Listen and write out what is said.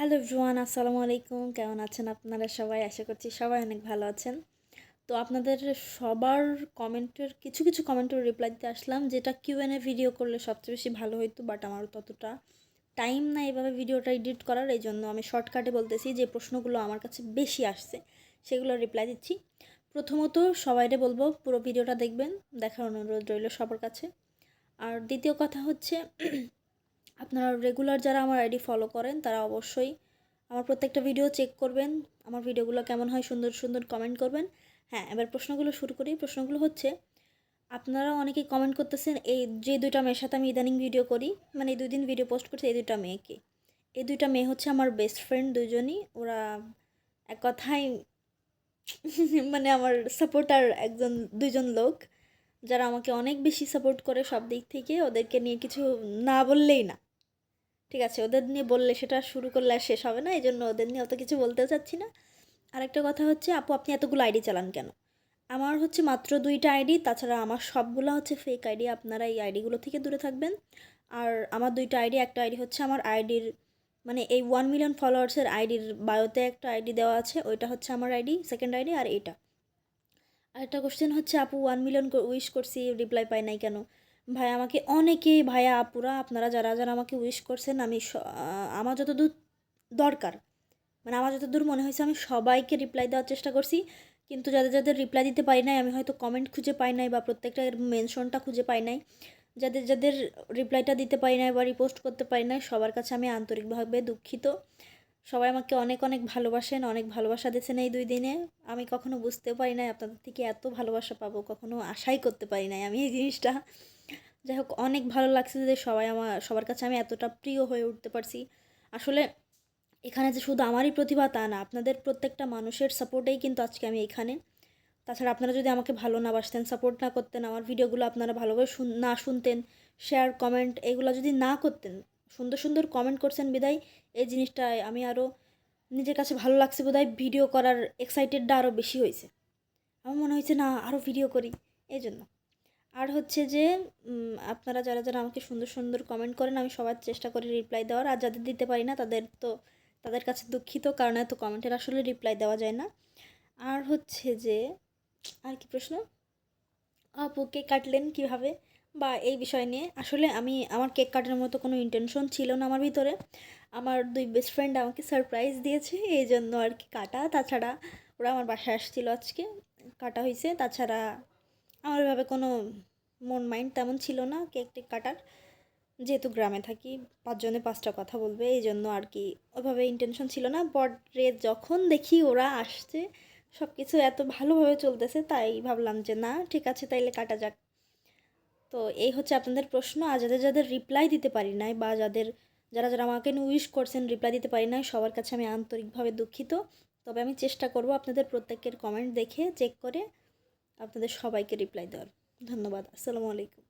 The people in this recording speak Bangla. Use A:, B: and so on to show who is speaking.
A: হ্যালো এভরিওয়ান, আসসালামু আলাইকুম। কেমন আছেন আপনারা সবাই? আশা করছি সবাই অনেক ভালো আছেন। তো আপনাদের সবার কমেন্টের, কিছু কিছু কমেন্টের রিপ্লাই দিতে আসলাম, যেটা কিউএনএ ভিডিও করলে সবচেয়ে বেশি ভালো হইতো বাট আমার ততটা টাইম না এভাবে ভিডিওটা এডিট করার এই জন্য আমি শর্টকাটে বলতেছি যে প্রশ্নগুলো আমার কাছে বেশি আসছে, সেগুলো রিপ্লাই দিচ্ছি। প্রথমত সবাইরে বলব, পুরো ভিডিওটা দেখবেন, দেখার অনুরোধ রইল সবার কাছে। আর দ্বিতীয় কথা হচ্ছে আপনারা রেগুলার যারা আমার আইডি ফলো করেন, তারা অবশ্যই আমার প্রত্যেকটা ভিডিও চেক করবেন। আমার ভিডিওগুলো কেমন হয় সুন্দর সুন্দর কমেন্ট করবেন। হ্যাঁ এবার প্রশ্নগুলো শুরু করি। প্রশ্নগুলো হচ্ছে, আপনারা অনেকেই কমেন্ট করতেছেন, এই যে দুইটা মেয়ের সাথে আমি ইদানিং ভিডিও করি মানে দুই দিন ভিডিও পোস্ট করছি এই দুইটা মেয়েকে। এই দুইটা মেয়ে হচ্ছে আমার বেস্ট ফ্রেন্ড দুজনই ওরা এক কথায় মানে আমার সাপোর্টার একজন দুজন লোক। যারা আমাকে অনেক বেশি সাপোর্ট করে সব দিক থেকে। ওদেরকে নিয়ে কিছু না বললেই না। ঠিক আছে, ওদের নিয়ে বললে সেটা শুরু করলে আর শেষ হবে না এই জন্য ওদের নিয়ে অত কিছু বলতেও চাচ্ছি না। আরেকটা কথা হচ্ছে, আপু, আপনি এতগুলো আইডি চালান কেন? আমার হচ্ছে মাত্র দুইটা আইডি, তাছাড়া আমার সবগুলো হচ্ছে ফেক আইডি, আপনারা এই আইডিগুলো থেকে দূরে থাকবেন। আর আমার দুইটা আইডি, একটা আইডি হচ্ছে আমার আইডির মানে এই ওয়ান মিলিয়ন ফলোয়ার্সের আইডির বায়োতে একটা আইডি দেওয়া আছে, ওইটা হচ্ছে আমার আইডি সেকেন্ড আইডি আর এইটা। আরেকটা কোশ্চেন হচ্ছে, আপু ওয়ান মিলিয়ন উইশ করছি রিপ্লাই পাই নাই কেন? ভাই, আমাকে অনেকেই, ভাইয়া, আপুরা, আপনারা যারা যারা আমাকে উইশ করছেন, আমি আমার যতদূর দরকার মানে আমার যতদূর মনে হয়েছে, আমি সবাইকে রিপ্লাই দেওয়ার চেষ্টা করছি। কিন্তু যাদের যাদের রিপ্লাই দিতে পারি নাই, আমি হয়তো কমেন্ট খুঁজে পাই নাই বা প্রত্যেকটা এর মেনশনটা খুঁজে পাই নাই। যাদের যাদের রিপ্লাইটা দিতে পারি নাই বা রিপোস্ট করতে পারি নাই, সবার কাছে আমি আন্তরিকভাবে দুঃখিত। সবাই আমাকে অনেক অনেক ভালোবাসেন, অনেক ভালোবাসা দিয়েছেন এই দুই দিনে। আমি কখনো বুঝতেও পারি নাই আপনাদের থেকে এত ভালোবাসা পাবো, কখনো আশাই করতে পারি নাই আমি এই জিনিসটা। যাই হোক, অনেক ভালো লাগছে যে সবাই আমার, সবার কাছে আমি এতটা প্রিয় হয়ে উঠতে পারছি। আসলে এখানে যে শুধু আমারই প্রতিভা তা না, আপনাদের প্রত্যেকটা মানুষের সাপোর্টেই কিন্তু আজকে আমি এখানে। তাছাড়া আপনারা যদি আমাকে ভালো না বাসতেন, সাপোর্ট না করতেন, আমার ভিডিওগুলো আপনারা ভালোভাবে না শুনতেন শেয়ার কমেন্ট এগুলো যদি না করতেন সুন্দর সুন্দর কমেন্ট করছেন বিদায়। এই জিনিসটা আমি আরও নিজের কাছে ভালো লাগছে বোধহয় ভিডিও করার এক্সাইটেডটা আরও বেশি হয়েছে। আমার মনে হয়েছে, না আরও ভিডিও করি। এই জন্য। আর হচ্ছে যে আপনারা যারা যারা আমাকে সুন্দর সুন্দর কমেন্ট করেন, আমি সবার চেষ্টা করি রিপ্লাই দেওয়ার। আর যাদের দিতে পারি না, তাদের তো, তাদের কাছে দুঃখিত, কারণ এত কমেন্টের আসলে রিপ্লাই দেওয়া যায় না। আর হচ্ছে যে, আর কি প্রশ্ন? আপু কেক কাটলেন কীভাবে? বা এই বিষয় নিয়ে। আসলে আমি, আমার কেক কাটার মতো কোনো ইন্টেনশন ছিল না আমার ভিতরে। আমার দুই বেস্ট ফ্রেন্ড আমাকে সারপ্রাইজ দিয়েছে, এই জন্য আর কি কাটা। তাছাড়া ওরা আমার বাসায় আসছিল আজকে। কাটা হয়েছে তাছাড়া আমার এভাবে কোনো মন মাইন্ড তেমন ছিল না কেক টেক কাটার। যেহেতু গ্রামে থাকি, পাঁচজনে পাঁচটা কথা বলবে, এই জন্য আর কি ওইভাবে ইন্টেনশন ছিল না। বটরে যখন দেখি ওরা আসছে সব কিছু এত ভালোভাবে চলতেছে, তাই ভাবলাম যে না, ঠিক আছে, তাইলে কাটা যাক। তো এই হচ্ছে আপনাদের প্রশ্ন, আর যাদের যাদের রিপ্লাই দিতে পারি নাই বা যাদের, যারা যারা আমাকে উইশ করছেন রিপ্লাই দিতে পারি নাই, সবার কাছে আমি আন্তরিকভাবে দুঃখিত। তবে আমি চেষ্টা করব আপনাদের প্রত্যেকের কমেন্ট দেখে চেক করে আপনাদের সবাইকে রিপ্লাই দেওয়ার। ধন্যবাদ, আসসালামু আলাইকুম।